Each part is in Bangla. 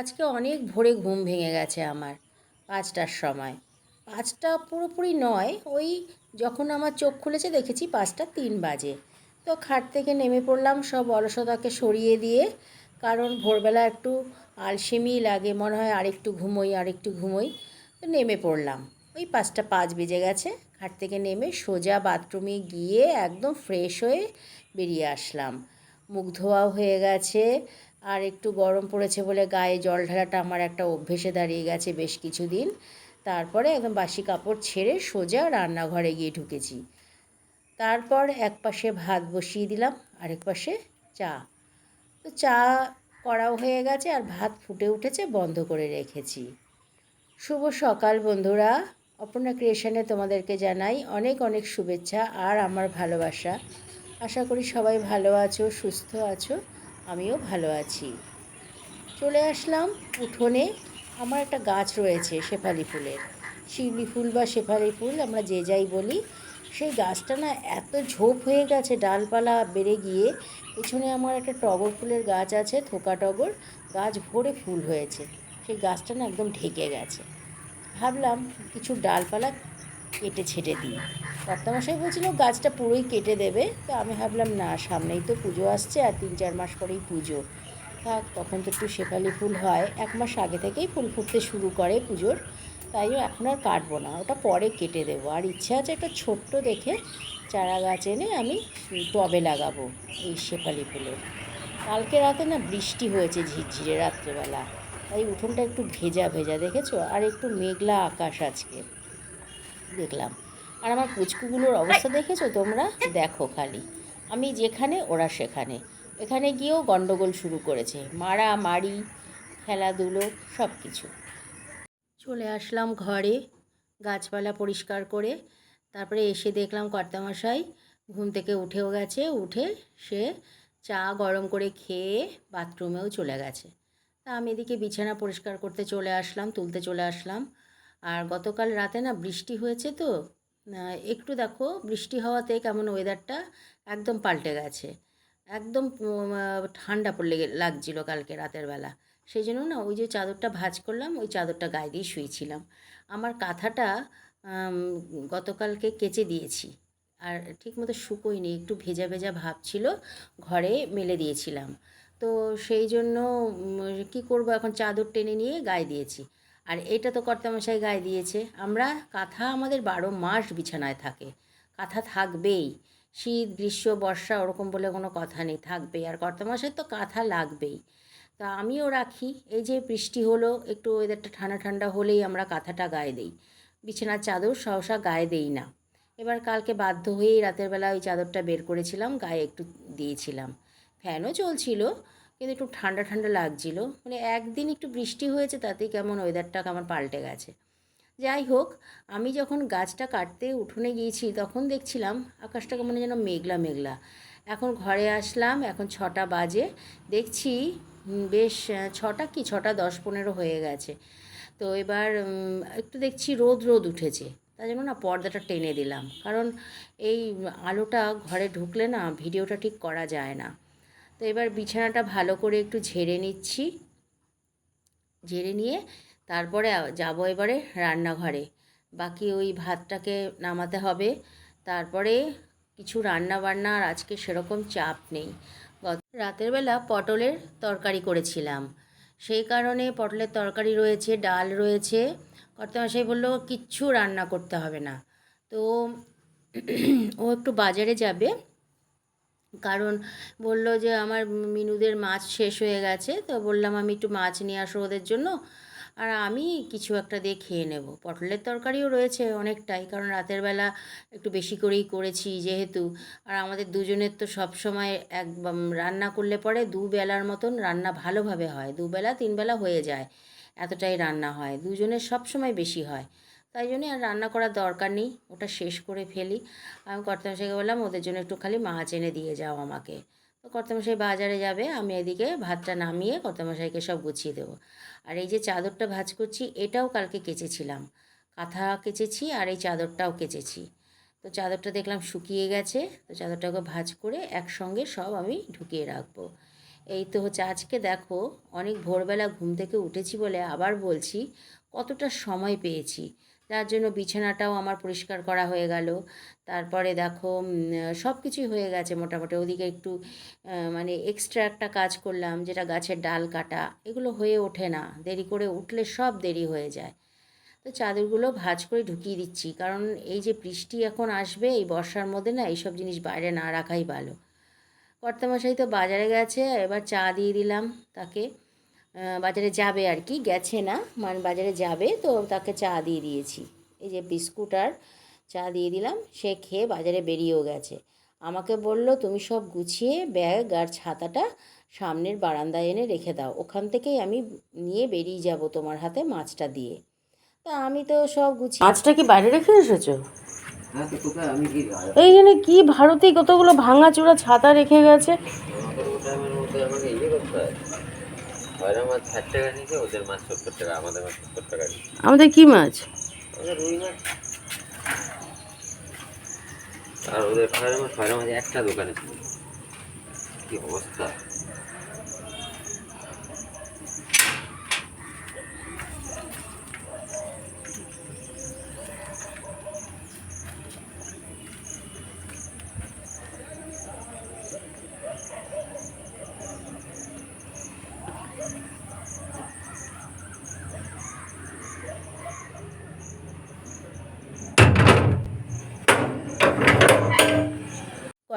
আজকে অনেক ভোরে ঘুম ভেঙে গেছে আমার পাঁচটার সময়। পাঁচটা পুরোপুরি নয়, ওই যখন আমার চোখ খুলেছে দেখেছি পাঁচটা তিন বাজে। তো খাট থেকে নেমে পড়লাম, সব অলসতাকে সরিয়ে দিয়ে, কারণ ভোরবেলা একটু আলসেমি লাগে, মনে হয় আরেকটু ঘুমোই আরেকটু ঘুমোই, তো নেমে পড়লাম। ওই পাঁচটা পাঁচ বেজে গেছে, খাট থেকে নেমে সোজা বাথরুমে গিয়ে একদম ফ্রেশ হয়ে বেরিয়ে আসলাম। মুখ ধোয়াও হয়ে গেছে আর একটু গরম পড়েছে বলে গায়ে জল ঢালাটা আমার একটা অভ্যেসে দাঁড়িয়ে গেছে বেশ কিছুদিন। তারপরে একদম বাসি কাপড় ছেড়ে সোজা রান্নাঘরে গিয়ে ঢুকেছি। তারপর এক পাশে ভাত বসিয়ে দিলাম, আরেক পাশে চা। তো চা করাও হয়ে গেছে আর ভাত ফুটে উঠেছে, বন্ধ করে রেখেছি। শুভ সকাল বন্ধুরা। অপর্ণা ক্রিয়েশনে তোমাদেরকে জানাই অনেক অনেক শুভেচ্ছা আর আমার ভালোবাসা। আশা করি সবাই ভালো আছো, সুস্থ আছো। আমিও ভালো আছি। চলে আসলাম উঠোনে। আমার একটা গাছ রয়েছে শেফালি ফুলের। শিউলি ফুল বা শেফালি ফুল, আমরা যে যাই বলি, সেই গাছটা না এত ঝোপ হয়ে গেছে, ডালপালা বেড়ে গিয়ে। পেছনে আমার একটা টগর ফুলের গাছ আছে, থোকা টগর। গাছ ভরে ফুল হয়েছে। সেই গাছটা না একদম ঢেকে গেছে। ভাবলাম কিছু ডালপালা কেটে ছেটে দিই। কর্তামশাই বলছিল গাছটা পুরোই কেটে দেবে। তো আমি ভাবলাম, না, সামনেই তো পুজো আসছে আর তিন চার মাস পরেই পুজো। থাক, তখন তো একটু শেফালি ফুল হয়। এক মাস আগে থেকেই ফুল ফুটতে শুরু করে পুজোর। তাই এখন আর কাটবো না, ওটা পরে কেটে দেবো। আর ইচ্ছে আছে একটা ছোট্ট দেখে চারা গাছ এনে আমি টবে লাগাবো এই শেফালি ফুলের। কালকে রাতে না বৃষ্টি হয়েছে ঝিরঝিরে রাত্রেবেলা। তাই উঠোনটা একটু ভেজা ভেজা, দেখেছ? আর একটু মেঘলা আকাশ আজকে। দেখলাম। আর আমার পুচকুগুলোর অবস্থা দেখেছ তোমরা? দেখো খালি। আমি যেখানে, ওরা সেখানে। এখানে গিয়েও গন্ডগোল শুরু করেছে। মারা, মারি, খেলাধুলো সব কিছু চলে আসলাম ঘরে, গাছপালা পরিষ্কার করে। তারপরে এসে দেখলাম কর্তামশাই ঘুম থেকে উঠেও গেছে। উঠে সে চা গরম করে খেয়ে বাথরুমেও চলে গেছে। তা আমি এদিকে বিছানা পরিষ্কার করতে চলে আসলাম, তুলতে চলে আসলাম। আর গতকাল রাতে না বৃষ্টি হয়েছে তো একটু দেখো, বৃষ্টি হওয়াতে কেমন ওয়েদারটা একদম পাল্টে গেছে। একদম ঠান্ডা পড়লে লাগছিল কালকে রাতের বেলা। সেই জন্য না, ওই যে চাদরটা ভাজ করলাম, ওই চাদরটা গায়ে দিয়ে শুয়েছিলাম। আমার কাঁথাটা গতকালকে কেচে দিয়েছি। আর ঠিকমতো শুকোয়নি একটু ভেজা ভেজা ভাব ছিল, ঘরে মেলে দিয়েছিলাম। তো সেই জন্য কী করব এখন, চাদর টেনে নিয়ে গায়ে দিয়েছি। আর এটা তো কর্তামশাই গায়ে দিয়েছে। আমরা কাঁথা আমাদের বারো মাস বিছানায় থাকে। কাঁথা থাকবেই। শীত, গ্রীষ্ম, বর্ষা ওরকম বলে কোনো কথা নেই, থাকবেই। আর কর্তামশাই তো কাঁথা লাগবেই। তা আমিও রাখি। এই যে বৃষ্টি হলো, একটু ওয়েদারটা ঠান্ডা ঠান্ডা হলেই আমরা কাঁথাটা গায়ে দিই। বিছানার চাদর সহসা গায়ে দেই না। এবার কালকে বাধ্য হয়েই রাতের বেলা ওই চাদরটা বের করেছিলাম, গায়ে একটু দিয়েছিলাম। ফ্যানও চলছিল। কিন্তু একটু ঠান্ডা ঠান্ডা লাগছিল। মানে একদিন একটু বৃষ্টি হয়েছে তাতেই কেমন ওয়েদারটা কেমন পাল্টে গেছে। যাই হোক, আমি যখন গাছটা কাটতে উঠোনে গিয়েছি তখন দেখছিলাম আকাশটা কেমন যেন মেঘলা মেঘলা। এখন ঘরে আসলাম, এখন ছটা বাজে। দেখছি বেশ ছটা কি? ছটা দশ পনেরো হয়ে গেছে। তো এবার একটু দেখছি রোদ রোদ উঠেছে। তাই জন্য না পর্দাটা টেনে দিলাম। কারণ এই আলোটা ঘরে ঢুকলে না ভিডিওটা ঠিক করা যায় না। তো এবার বিছানাটা ভালো করে একটু ঝেড়ে নিচ্ছি। ঝেড়ে নিয়ে তারপরে যাব এবারে রান্নাঘরে। বাকি ওই ভাতটাকে নামাতে হবে। তারপরে কিছু রান্না বান্না আর আজকে সেরকম চাপ নেই। গত রাতের বেলা পটলের তরকারি করেছিলাম। সেই কারণে পটলের তরকারি রয়েছে, ডাল রয়েছে। কর্তামশাই বলল, কিচ্ছু রান্না করতে হবে না। তো ও একটু বাজারে যাবে। কারণ বলল যে আমার মিনুদের মাছ শেষ হয়ে গেছে, তো বললাম আমি একটু মাছ নিয়ে আসো ওদের জন্য। আর আমি কিছু একটা দিয়ে খেয়ে নেব। পটলের তরকারিও রয়েছে অনেকটাই, কারণ রাতের বেলা একটু বেশি করেই করেছি যেহেতু। আর আমাদের দুজনের তো সব সময় এক রান্না করলে পরে দুবেলার মতন রান্না ভালোভাবে হয় দুবেলা তিনবেলা হয়ে যায়, এতটাই রান্না হয়। দুজনের সব সময় বেশি হয়। তাই জন্যে আর রান্না করার দরকার নেই, ওটা শেষ করে ফেলি। আমি কর্তামশাইকে বললাম, ওদের জন্য একটু খালি মাছ এনে দিয়ে যাও আমাকে। তো কর্তামশাই বাজারে যাবে, আমি এদিকে ভাতটা নামিয়ে কর্তামশাইকে সব গুছিয়ে দেবো। আর এই যে চাদরটা ভাজ করছি, এটাও কালকে কেচেছিলাম। কাঁথা কেচেছি আর এই চাদরটাও কেচেছি। তো চাদরটা দেখলাম শুকিয়ে গেছে, তো চাদরটাকে ভাজ করে একসঙ্গে সব আমি ঢুকিয়ে রাখব। এই তো হচ্ছে আজকে দেখো, অনেক ভোরবেলা ঘুম থেকে উঠেছি বলে আবার বলছি, কতটা সময় পেয়েছি। যার জন্য বিছানাটাও আমার পরিষ্কার করা হয়ে গেল। তারপরে দেখো সব কিছুই হয়ে গেছে মোটামুটি। ওদিকে একটু মানে এক্সট্রা একটা কাজ করলাম, যেটা গাছের ডাল কাটা, এগুলো হয়ে ওঠে না। দেরি করে উঠলে সব দেরি হয়ে যায়। তো চাদরগুলো ভাঁজ করে ঢুকিয়ে দিচ্ছি। কারণ এই যে বৃষ্টি এখন আসবে, এই বর্ষার মধ্যে না এইসব জিনিস বাইরে না রাখাই ভালো। কর্তামশাই তো বাজারে গেছে, এবার চা দিয়ে দিলাম তাকে। বাজারে যাবে আর কি গেছে না মানে বাজারে যাবে তো তাকে চা দিয়ে দিয়েছি। এই যে বিস্কুট আর চা দিয়ে দিলাম সে খেয়ে বাজারে বেরিয়েও গেছে। আমাকে বলল তুমি সব গুছিয়ে ব্যাগ আর ছাতাটা সামনের বারান্দায় এনে রেখে দাও ওখান থেকেই আমি নিয়ে বেরিয়ে যাব তোমার হাতে মাছটা দিয়ে। তা আমি তো সব গুছিয়ে মাছটা কি বাইরে রেখে এসেছ? হ্যাঁ এইখানে কি ভারতে কতগুলো ভাঙা ভাঙাচোরা ছাতা রেখে গেছে? ওরা মাছ ষাট টাকা নিয়েছে ওদের মাছ সত্তর টাকা আমাদের মাছ সত্তর টাকা আমাদের কি মাছ? ওদের রুই মাছ। আর ওদের খয়রা মাছ খয়রা মাছ একটা দোকানে কি অবস্থা?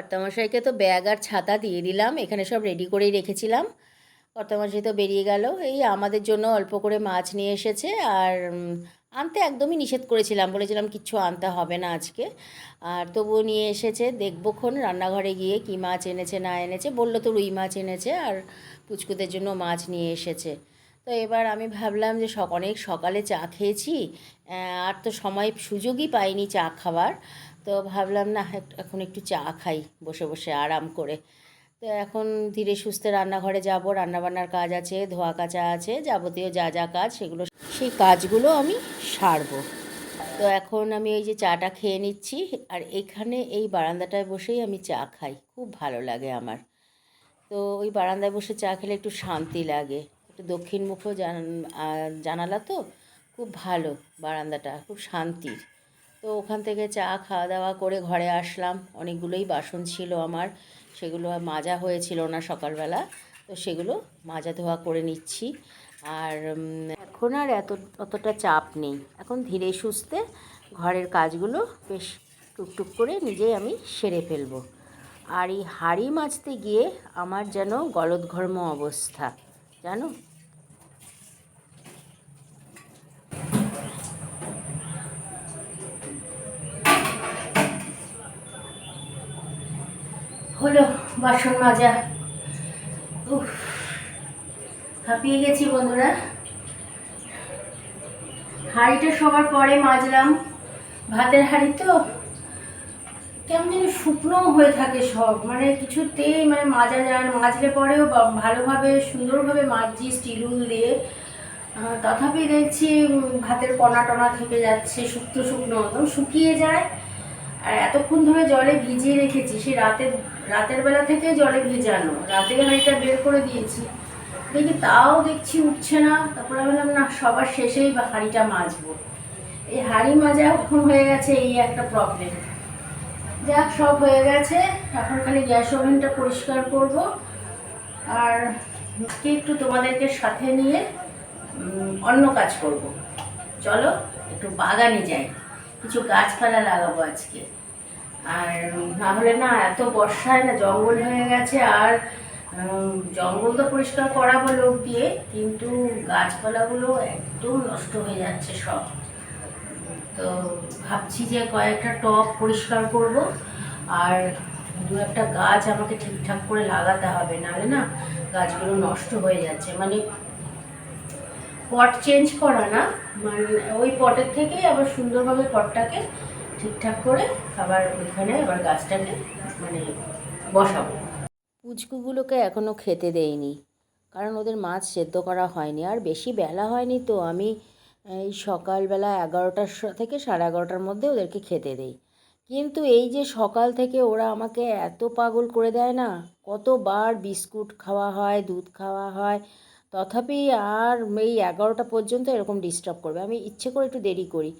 কর্তামশাইকে তো ব্যাগ আর ছাতা দিয়ে দিলাম, এখানে সব রেডি করেই রেখেছিলাম। কর্তামশাই তো বেরিয়ে গেল, এই আমাদের জন্য অল্প করে মাছ নিয়ে এসেছে আর আনতে একদমই নিষেধ করেছিলাম, বলেছিলাম কিচ্ছু আনতে হবে না আজকে। আর তবুও নিয়ে এসেছে দেখবোক্ষণ রান্নাঘরে গিয়ে কী মাছ এনেছে না এনেছে, বলল তো রুই মাছ এনেছে আর পুচকুদের জন্য মাছ নিয়ে এসেছে। তো এবার আমি ভাবলাম যে অনেক সকালে চা খেয়েছি আর তো সময় সুযোগই পাইনি চা খাবার তো ভাবলাম না এখন একটু চা খাই। বসে বসে আরাম করে। তো এখন ধীরে সুস্থে রান্নাঘরে যাব। রান্নাবান্নার কাজ আছে ধোয়া কাচা আছে যাবতীয় যা যা কাজ সেগুলো সেই কাজগুলো আমি সারবো। তো এখন আমি এই যে চাটা খেয়ে নিচ্ছি আর এখানে এই বারান্দাটায় বসেই আমি চা খাই। খুব ভালো লাগে আমার। তো ওই বারান্দায় বসে চা খেলে একটু শান্তি লাগে। একটু আহ, জানালা তো? খুব ভালো বারান্দাটা খুব শান্তির। তো ওখান থেকে চা খাওয়া দাওয়া করে ঘরে আসলাম। অনেকগুলোই বাসন ছিল আমার। সেগুলো মাজা হয়েছিল না সকালবেলা। তো সেগুলো মাজা ধোয়া করে নিচ্ছি। আর এখন আর এত, অতটা চাপ নেই। এখন ধীরে সুস্থে ঘরের কাজগুলো বেশ টুকটুক করে নিজেই আমি সেরে ফেলব। আর এই হাঁড়ি মাজতে গিয়ে আমার যেন গলদঘর্ম অবস্থা। জানো? হলো বাসন মাজা। হাঁপিয়ে গেছি বন্ধুরা। হাঁড়িটা সবার পরে মাজলাম। ভাতের হাঁড়ি তো কেমন যেন শুকনো হয়ে থাকে সব। মানে কিছুতেই মানে মাজা যায় না, মাজলে পরেও ভালোভাবে, সুন্দরভাবে মাজছি স্টিল উল দিয়ে। তথাপি দেখছি ভাতের কণা টনা থেকে যাচ্ছে শুকনো শুকনো, একদম শুকিয়ে যায়। আর এতক্ষণ ধরে জলে ভিজিয়ে রেখেছি সে রাতের রাতের বেলা থেকে জলে ভিজানো। রাতে হাঁড়িটা বের করে দিয়েছি, দেখি তাও দেখছি উঠছে না। তারপরে বললাম না, সবার শেষেই বা হাঁড়িটা মাজবো। এই হাঁড়ি মাজা এখন হয়ে গেছে এই একটা প্রবলেম যাক, সব হয়ে গেছে। এখন খালি গ্যাস ওভেনটা পরিষ্কার করব। আর একটু তোমাদেরকে সাথে নিয়ে অন্য কাজ করব। চলো, একটু বাগানে যাই। কিছু গাছপালা লাগাবো আজকে। আর না হলে না, এত বর্ষায় না জঙ্গল হয়ে গেছে, আর জঙ্গল তো পরিষ্কার করাবো লোক দিয়ে, কিন্তু গাছপালাগুলো একদম নষ্ট হয়ে যাচ্ছে সব। তো ভাবছি যে কয়েকটা টব পরিষ্কার করব, আর দু একটা গাছ আমাকে ঠিকঠাক করে লাগাতে হবে, নাহলে না গাছগুলো নষ্ট হয়ে যাচ্ছে। মানে পট চেঞ্জ করা না। মানে ওই পটের থেকেই আবার সুন্দরভাবে পটটাকে ঠিকঠাক করে আবার ওইখানে আবার গাছটাকে মানে বসাবো। পুচকুগুলোকে এখনও খেতে দেইনি, কারণ ওদের মাছ সেদ্ধ করা হয়নি। আর বেশি বেলা হয়নি তো, আমি এই সকালবেলা এগারোটার থেকে সাড়ে এগারোটার মধ্যে ওদেরকে খেতে দেই। কিন্তু এই যে সকাল থেকে ওরা আমাকে এত পাগল করে দেয় না, কতবার বিস্কুট খাওয়া হয়, দুধ খাওয়া হয় তথাপি আর এই এগারোটা পর্যন্ত এরকম ডিস্টার্ব করবে। আমি ইচ্ছে করে একটু দেরি করি।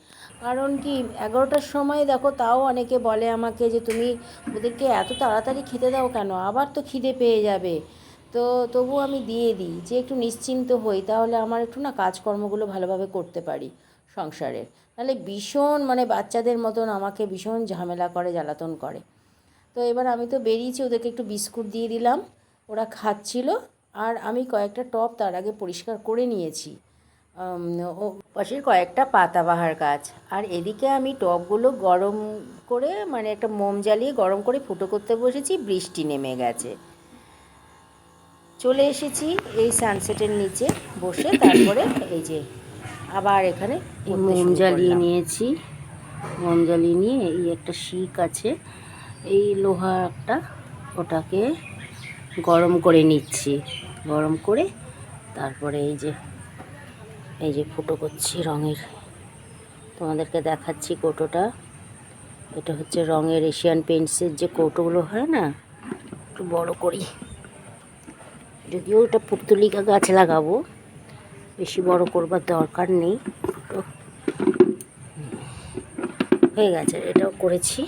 কারণ কি, এগারোটার সময় দেখো তাও অনেকে বলে আমাকে যে, তুমি ওদেরকে এত তাড়াতাড়ি খেতে দাও কেন? আবার তো খিদে পেয়ে যাবে। তো তবু আমি দিয়ে দিই, যে একটু নিশ্চিন্ত হই, তাহলে আমার একটু না কাজকর্মগুলো ভালোভাবে করতে পারি সংসারের। তাহলে ভীষণ মানে বাচ্চাদের মতন আমাকে ভীষণ ঝামেলা করে, জ্বালাতন করে। তো এবার আমি তো বেরিয়েছি, ওদেরকে একটু বিস্কুট দিয়ে দিলাম। ওরা খাচ্ছিল। আর আমি কয়েকটা টপ তার আগে পরিষ্কার করে নিয়েছি। ও পাশের কয়েকটা পাতাবাহার গাছ। আর এদিকে আমি টবগুলো গরম করে মানে একটা মোম জ্বালিয়ে গরম করে ফুটো করতে বসেছি বৃষ্টি নেমে গেছে। চলে এসেছি এই সানসেটের নিচে বসে তারপরে এই যে আবার এখানে মোম জ্বালিয়ে নিয়েছি। মোম জ্বালিয়ে নিয়ে এই একটা শিক আছে এই লোহা একটা ওটাকে গরম করে নিচ্ছি। গরম করে তারপরে এই যে এই যে ফুটো করছি রঙের। তোমাদেরকে দেখাচ্ছি কৌটোটা। এটা হচ্ছে রঙের এশিয়ান পেন্টসের যে কৌটোগুলো হয় না, একটু বড় করি। যদিও ওটা পুর্তলিকা গাছ লাগাবো, বেশি বড় করবার দরকার নেই। তো হয়ে গেছে, এটাও করেছি।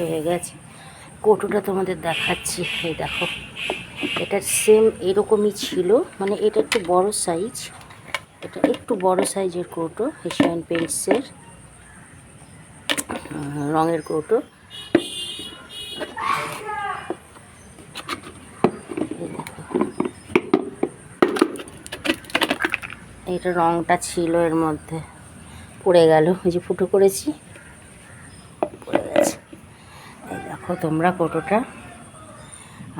হয়ে গেছে। কৌটোটা তোমাদের দেখাচ্ছি। এই দেখো। এটা সেম এরকমই ছিল। মানে এটা একটু বড় সাইজ এটা একটু বড় সাইজের কৌটো এশিয়ান পেন্টসের রঙের কৌটো এটা রঙটা ছিল এর মধ্যে। পড়ে গেল। ওই যে ফুটো করেছি পড়ে গেছে এই দেখো তোমরা কৌটোটা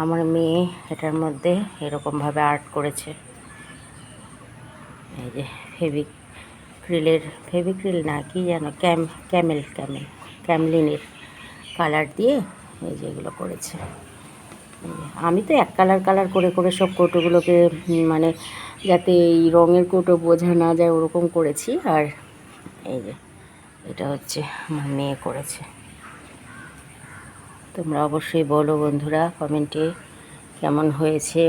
আমার মেয়ে এটার মধ্যে এরকমভাবে আর্ট করেছে। এই যে ফেভিক ক্রিলের ফেভিক্রিল না কি যেন, ক্যাম, ক্যামেল ক্যামেল, ক্যামলিনের কালার দিয়ে এই যে এগুলো করেছে। আমি তো এক কালার কালার করে করে সব কৌটোগুলোকে মানে যাতে এই রঙের কৌটো বোঝা না যায় ওরকম করেছি। আর এই যে এটা হচ্ছে আমার মেয়ে করেছে। তোমরা অবশ্যই বলো বন্ধুরা কমেন্টে কেমন হয়েছে।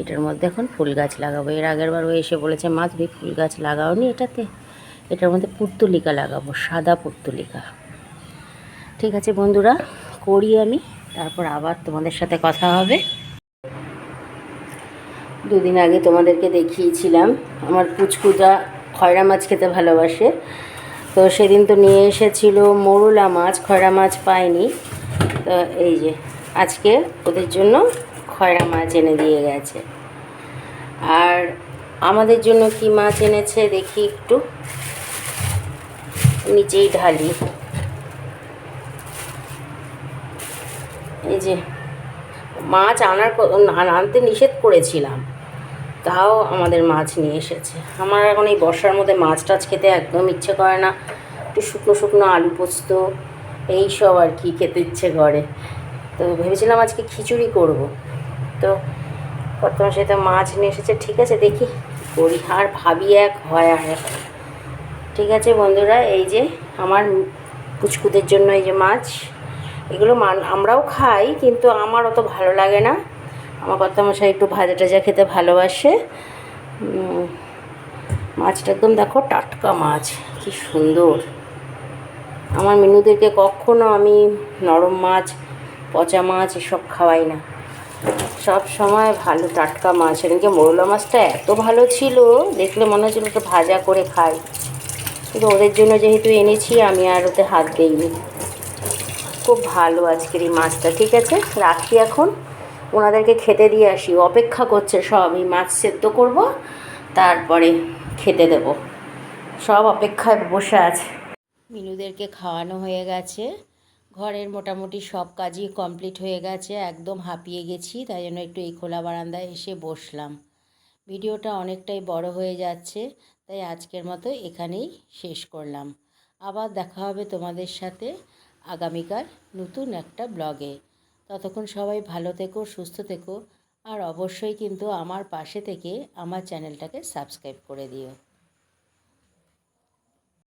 এটার মধ্যে এখন ফুল গাছ লাগাবো। এর আগের বার এসে বলেছে, মা, তুমি ফুল গাছ লাগাওনি এটাতে? এটার মধ্যে পুর্তলিকা লাগাবো, সাদা পুর্তলিকা ঠিক আছে বন্ধুরা, করি আমি, তারপর আবার তোমাদের সাথে কথা হবে। দুদিন আগে তোমাদেরকে দেখিয়েছিলাম, আমার পুচকুদা খয়রা মাছ খেতে ভালোবাসে। তো সেদিন তো নিয়ে এসেছিল মোরলা মাছ, খয়রা মাছ পাইনি তো এই যে, আজকে ওদের জন্য খয়রা মাছ এনে দিয়ে গেছে। আর আমাদের জন্য কি মাছ এনেছে দেখি একটু। নিচেই ঢালি। এই যে, মাছ আনার আনতে নিষেধ করেছিলাম। তাও আমাদের মাছ নিয়ে এসেছে। আমার এখন এই বর্ষার মধ্যে মাছ টাছ খেতে একদম ইচ্ছে করে না। একটু শুকনো শুকনো আলু পোস্ত এই সব আর কি খেতে ইচ্ছে করে। তো ভেবেছিলাম আজকে খিচুড়ি করব। তো বর্তমান সাথে মাছ নিয়ে এসেছে, ঠিক আছে, দেখি। করি আর ভাবি এক, হয় আর। ঠিক আছে বন্ধুরা, এই যে আমার পুচকুদের জন্য এই যে মাছ, এগুলো মান আমরাও খাই, কিন্তু আমার অত ভালো লাগে না। আমার কর্তামশাই একটু ভাজা টাজা খেতে ভালোবাসে। মাছটা একদম দেখো টাটকা মাছ, কি সুন্দর। আমার মিনুদেরকে কখনো আমি নরম মাছ, পচা মাছ এসব খাওয়াই না। সব সময় ভালো টাটকা মাছ। এদিকে মোরলা মাছটা এত ভালো ছিল, দেখলে মনে হচ্ছিল একটু ভাজা করে খাই। কিন্তু ওদের জন্য যেহেতু এনেছি, আমি আর ওতে হাত দিইনি। খুব ভালো আজকের এই মাছটা, ঠিক আছে? রাখি এখন। ওনাদেরকে খেতে দিয়ে আসি। অপেক্ষা করছে সব, এই মাছ সেদ্ধ করব, তারপরে খেতে দেব। সব অপেক্ষায় বসে আছে। মিনুদেরকে খাওয়ানো হয়ে গেছে। ঘরের মোটামুটি সব কাজই কমপ্লিট হয়ে গেছে। একদম হাঁপিয়ে গেছি, তাই জন্য একটু এই খোলা বারান্দায় এসে বসলাম। ভিডিওটা অনেকটাই বড় হয়ে যাচ্ছে, তাই আজকের মতো এখানেই শেষ করলাম। আবার দেখা হবে তোমাদের সাথে আগামীকাল নতুন একটা ব্লগে। ততক্ষণ সবাই ভালো থেকো, সুস্থ থেকো, আর অবশ্যই কিন্তু আমার পাশে থেকে আমার চ্যানেলটাকে সাবস্ক্রাইব করে দিও।